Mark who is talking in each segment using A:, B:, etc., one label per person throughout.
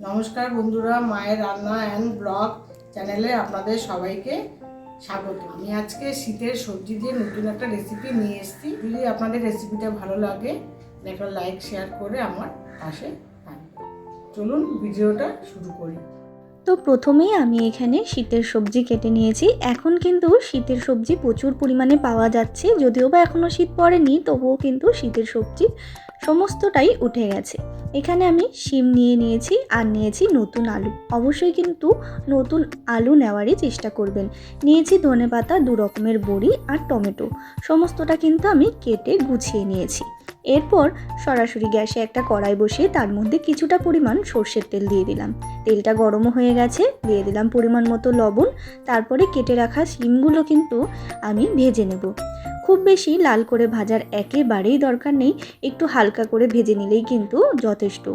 A: নমস্কার বন্ধুরা, মায়ের রান্না অ্যান্ড ব্লগ চ্যানেলে আপনাদের সবাইকে স্বাগত। আমি আজকে শীতের সবজি দিয়ে নতুন একটা রেসিপি নিয়ে এসেছি। যদি আপনাদের রেসিপিটা ভালো লাগে, একটা লাইক শেয়ার করে আমার পাশে চলুন ভিডিওটা শুরু করি।
B: তো প্রথমেই আমি এখানে শীতের সবজি কেটে নিয়েছি। এখন কিন্তু শীতের সবজি প্রচুর পরিমাণে পাওয়া যাচ্ছে। যদিও বা এখনও শীত পড়েনি, তবুও কিন্তু শীতের সবজি সমস্তটাই উঠে গেছে। এখানে আমি শিম নিয়ে নিয়েছি আর নিয়েছি নতুন আলু। অবশ্যই কিন্তু নতুন আলু নেওয়ারই চেষ্টা করবেন। নিয়েছি ধনে পাতা, দু রকমের বড়ি আর টমেটো। সমস্তটা কিন্তু আমি কেটে গুছিয়ে নিয়েছি। এরপর সরাসরি গ্যাসে একটা কড়াই বসিয়ে তার মধ্যে কিছুটা পরিমাণ সর্ষের তেল দিয়ে দিলাম। তেলটা গরমও হয়ে গেছে, দিয়ে দিলাম পরিমাণ মতো লবণ। তারপরে কেটে রাখা শিমগুলো কিন্তু আমি ভেজে নেব। খুব বেশি লাল করে ভাজার একেবারেই দরকার নেই, একটু হালকা করে ভেজে নিলেই কিন্তু যথেষ্ট।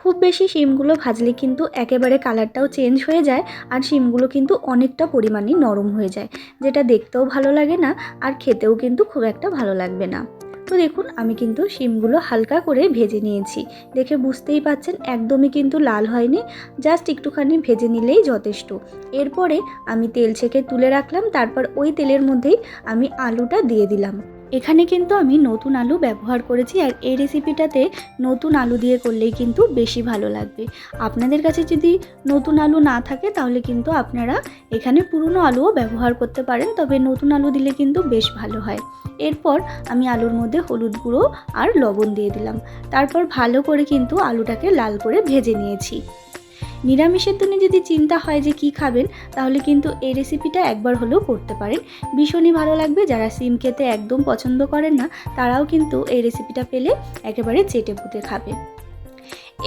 B: খুব বেশি শিমগুলো ভাজলে কিন্তু একেবারে কালারটাও চেঞ্জ হয়ে যায় আর শিমগুলো কিন্তু অনেকটা পরিমাণে নরম হয়ে যায়, যেটা দেখতেও ভালো লাগে না আর খেতেও কিন্তু খুব একটা ভালো লাগবে না। তো দেখুন, আমি কিন্তু শিমগুলো হালকা করে ভেজে নিয়েছি। দেখে বুঝতেই পাচ্ছেন, একদমই কিন্তু লাল হয়নি, জাস্ট একটুখানি ভেজে নিলেই যথেষ্ট। এরপরে আমি তেল ছেঁকে তুলে রাখলাম, তারপর ওই তেলের মধ্যেই আমি আলুটা দিয়ে দিলাম। এখানে কিন্তু আমি নতুন আলু ব্যবহার করেছি আর এই রেসিপিটাতে নতুন আলু দিয়ে করলেই কিন্তু বেশি ভালো লাগবে। আপনাদের কাছে যদি নতুন আলু না থাকে তাহলে কিন্তু আপনারা এখানে পুরনো আলুও ব্যবহার করতে পারেন, তবে নতুন আলু দিলে কিন্তু বেশ ভালো হয়। এরপর আমি আলুর মধ্যে হলুদ গুঁড়ো আর লবণ দিয়ে দিলাম। তারপর ভালো করে কিন্তু আলুটাকে লাল করে ভেজে নিয়েছি। নিরামিষের দিনে যদি চিন্তা হয় যে কি খাবেন, তাহলে কিন্তু এই রেসিপিটা একবার হলেও করতে পারেন। ভীষণই ভালো লাগবে। যারা সিম খেতে একদম পছন্দ করেন না, তারাও কিন্তু এই রেসিপিটা পেলে একেবারে চেটে পুটে খাবে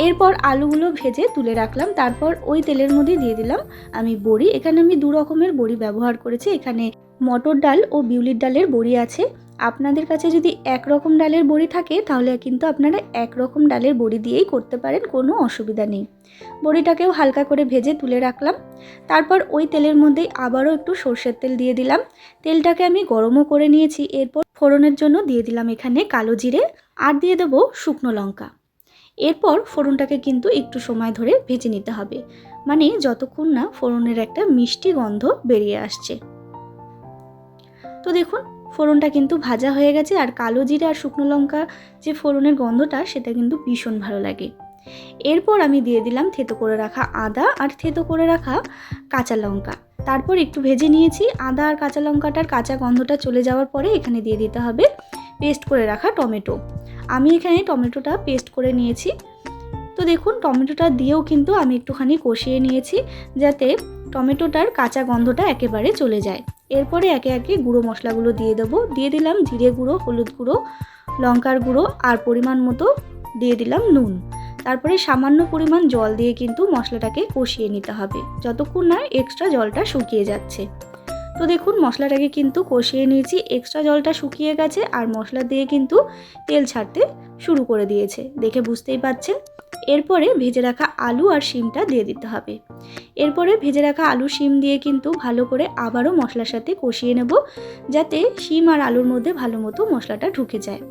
B: এরপর আলুগুলো ভেজে তুলে রাখলাম। তারপর ওই তেলের মধ্যে দিয়ে দিলাম আমি বড়ি। এখানে আমি দু রকমের বড়ি ব্যবহার করেছি। এখানে মটর ডাল ও বিউলির ডালের বড়ি আছে। আপনাদের কাছে যদি এক রকম ডালের বড়ি থাকে, তাহলে কিন্তু আপনারা এক রকম ডালের বড়ি দিয়েই করতে পারেন, কোনো অসুবিধা নেই। বড়িটাকেও হালকা করে ভেজে তুলে রাখলাম। তারপর ওই তেলের মধ্যেই আবারও একটু সর্ষের তেল দিয়ে দিলাম। তেলটাকে আমি গরমও করে নিয়েছি, এরপর ফোড়নের জন্য দিয়ে দিলাম এখানে কালো জিরে আর দিয়ে দেবো শুকনো লঙ্কা। এরপর ফোড়নটাকে কিন্তু একটু সময় ধরে ভেজে নিতে হবে। মানে যতক্ষণ না ফোড়নের একটা মিষ্টি গন্ধ বেরিয়ে আসছে। তো দেখুন ফোড়নটা কিন্তু ভাজা হয়ে গেছে আর কালো জিরে আর শুকনো লঙ্কা যে ফোড়নের গন্ধটা, সেটা কিন্তু ভীষণ ভালো লাগে। এরপর আমি দিয়ে দিলাম থেতো করে রাখা আদা আর থেতো করে রাখা কাঁচা লঙ্কা। তারপর একটু ভেজে নিয়েছি। আদা আর কাঁচা লঙ্কাটার কাঁচা গন্ধটা চলে যাওয়ার পরে এখানে দিয়ে দিতে হবে পেস্ট করে রাখা টমেটো। আমি এখানে টমেটোটা পেস্ট করে নিয়েছি। তো দেখুন, টমেটোটা দিয়েও কিন্তু আমি একটুখানি কষিয়ে নিয়েছি যাতে টমেটোটার কাঁচা গন্ধটা একেবারে চলে যায়। এরপরে একে একে গুঁড়ো মশলাগুলো দিয়ে দেবো। দিয়ে দিলাম জিরে গুঁড়ো, হলুদ গুঁড়ো, লঙ্কার গুঁড়ো আর পরিমাণ মতো দিয়ে দিলাম নুন। তারপরে সামান্য পরিমাণ জল দিয়ে কিন্তু মশলাটাকে কষিয়ে নিতে হবে। যতক্ষণ না এক্সট্রা জলটা শুকিয়ে যাচ্ছে। তো দেখুন, মশলাটাকে কিন্তু কষিয়ে নিয়েছি। এক্সট্রা জলটা শুকিয়ে গেছে আর মশলা দিয়ে কিন্তু তেল ছাড়তে শুরু করে দিয়েছে। দেখে বুঝতেই পাচ্ছেন? এরপরে ভেজে রাখা আলু আর শিমটা দিয়ে দিতে হবে। এরপরে ভেজে রাখা আলু শিম দিয়ে কিন্তু ভালো করে আবারও মশলার সাথে কষিয়ে নেব, যাতে শিম আর আলুর মধ্যে ভালো মতো মশলাটা ঢুকে যায়।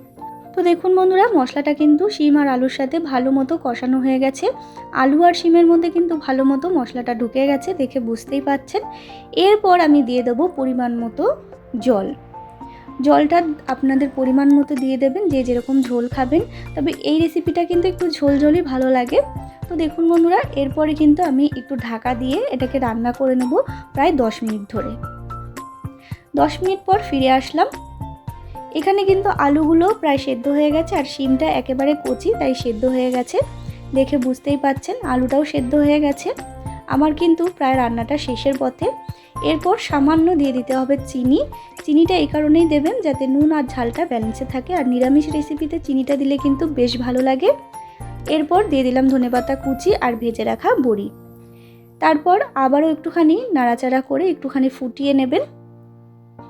B: তো দেখুন বন্ধুরা, মশলাটা কিন্তু শিম আর আলুর সাথে ভালো মতো কষানো হয়ে গেছে। আলু আর শিমের মধ্যে কিন্তু ভালো মতো মশলাটা ঢুকে গেছে, দেখে বুঝতেই পাচ্ছেন। এরপর আমি দিয়ে দেবো পরিমাণ মতো জল। জলটা আপনাদের পরিমাণ মতো দিয়ে দেবেন, যে যেরকম ঝোল খাবেন। তবে এই রেসিপিটা কিন্তু একটু ঝোল ঝোলই ভালো লাগে। তো দেখুন বন্ধুরা, এরপরে কিন্তু আমি একটু ঢাকা দিয়ে এটাকে রান্না করে নেব প্রায় দশ মিনিট ধরে। দশ মিনিট পর ফিরে আসলাম। এখানে কিন্তু আলুগুলো প্রায় সেদ্ধ হয়ে গেছে, আর শিমটা একেবারে কচি, তাই সেদ্ধ হয়ে গেছে। দেখে বুঝতেই পাচ্ছেন, আলুটাও সেদ্ধ হয়ে গেছে। আমার কিন্তু প্রায় রান্নাটা শেষের পথে। এরপর সামান্য দিয়ে দিতে হবে চিনি। চিনিটা এই কারণেই দেবেন যাতে নুন আর ঝালটা ব্যালেন্সে থাকে। আর নিরামিষ রেসিপিতে চিনিটা দিলে কিন্তু বেশ ভালো লাগে। এরপর দিয়ে দিলাম ধনেপাতা কুচি আর ভেজে রাখা বড়ি। তারপর আবারও একটুখানি নাড়াচাড়া করে একটুখানি ফুটিয়ে নেবেন।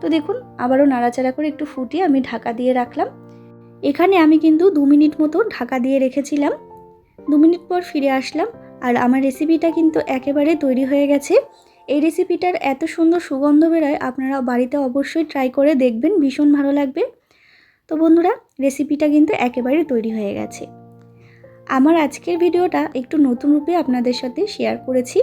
B: তো দেখুন, আবারও নাড়াচাড়া করে একটু ফুটিয়ে আমি ঢাকা দিয়ে রাখলাম। এখানে আমি কিন্তু দু মিনিট মতো ঢাকা দিয়ে রেখেছিলাম। দু মিনিট পর ফিরে আসলাম। আর আমার রেসিপিটা কিন্তু একেবারে তৈরি হয়ে গেছে। এই রেসিপিটার এত সুন্দর সুগন্ধ বেরোয় আপনারা বাড়িতে অবশ্যই ট্রাই করে দেখবেন, ভীষণ ভালো লাগবে। তো বন্ধুরা রেসিপিটা কিন্তু একেবারে তৈরি হয়ে গেছে। আমার আজকের ভিডিওটা একটু নতুন রূপে আপনাদের সাথে শেয়ার করেছি।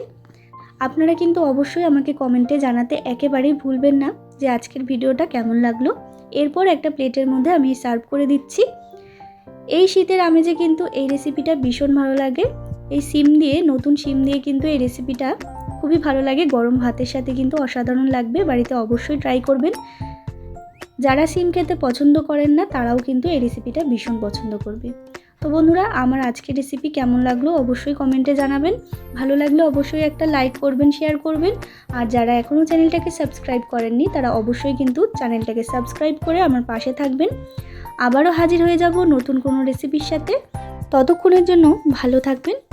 B: আপনারা কিন্তু অবশ্যই আমাকে কমেন্টে জানাতে একেবারেই ভুলবেন না যে আজকের ভিডিওটা কেমন লাগল। এরপর একটা প্লেটের মধ্যে আমি সার্ভ করে দিচ্ছি। এই শীতের আমেজে কিন্তু এই রেসিপিটা ভীষণ ভালো লাগে। এই সিম দিয়ে, নতুন সিম দিয়ে কিন্তু এই রেসিপিটা খুবই ভালো লাগে। গরম ভাতের সাথে কিন্তু অসাধারণ লাগবে, বাড়িতে অবশ্যই ট্রাই করবেন। যারা সিম খেতে পছন্দ করেন না, তারাও কিন্তু এই রেসিপিটা ভীষণ পছন্দ করবে। তো বন্ধুরা, আমার আজকের রেসিপি কেমন লাগল অবশ্যই কমেন্টে জানাবেন। ভালো লাগলে অবশ্যই একটা লাইক করবেন শেয়ার করবেন। আর যারা এখনও চ্যানেলটাকে সাবস্ক্রাইব করেননি, তারা অবশ্যই কিন্তু চ্যানেলটাকে সাবস্ক্রাইব করে আমার পাশে থাকবেন। আবারও হাজির হয়ে যাব নতুন কোনো রেসিপির সাথে। ততক্ষণের জন্য ভালো থাকবেন।